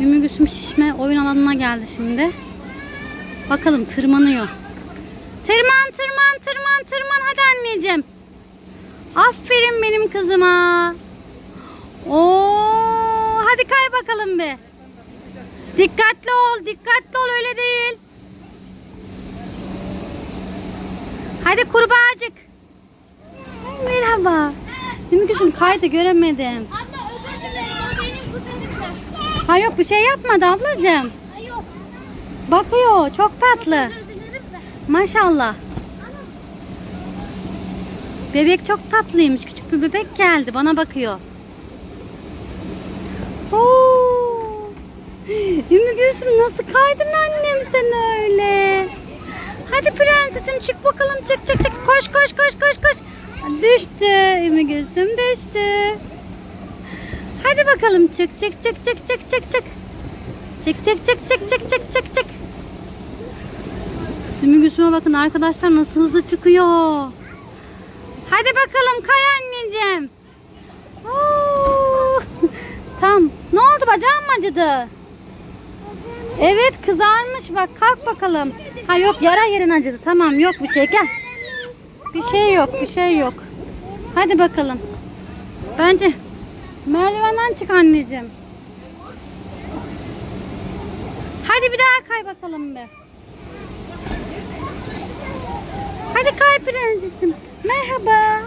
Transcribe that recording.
Ümmü Gülsüm şişme oyun alanına geldi şimdi. Bakalım tırmanıyor. Tırman tırman tırman tırman hadi anneciğim. Aferin benim kızıma. Oo, hadi kay bakalım bir. Dikkatli ol, dikkatli ol öyle değil. Hadi kurbağacık. Merhaba. Gülsüm kaydı göremedim. Ha yok bir şey yapmadı ablacığım. Yok. Bakıyor çok tatlı. Maşallah. Bebek çok tatlıymış. Küçük bir bebek geldi. Bana bakıyor. Oo! Ümmü Gülsüm nasıl kaydın annem sen öyle? Hadi prensesim çık bakalım çık çık çık. Koş koş koş koş koş. Düştü. Ümmü Gülsüm düştü. Hadi bakalım çık çık çık çık çık çık çık. Çık çık çık çık çık çık çık çık. Ümmü Gülsüm'e bakın arkadaşlar nasıl hızlı çıkıyor. Hadi bakalım kay anneciğim. Tam. Ne oldu bacağın mı acıdı? Evet kızarmış bak kalk bakalım. Ha yok yara yerin acıdı. Tamam yok bir şey gel. Bir şey yok bir şey yok. Hadi bakalım. Bence merdivenden çık anneciğim. Hadi bir daha kay bakalım be. Hadi kay prensesim. Merhaba.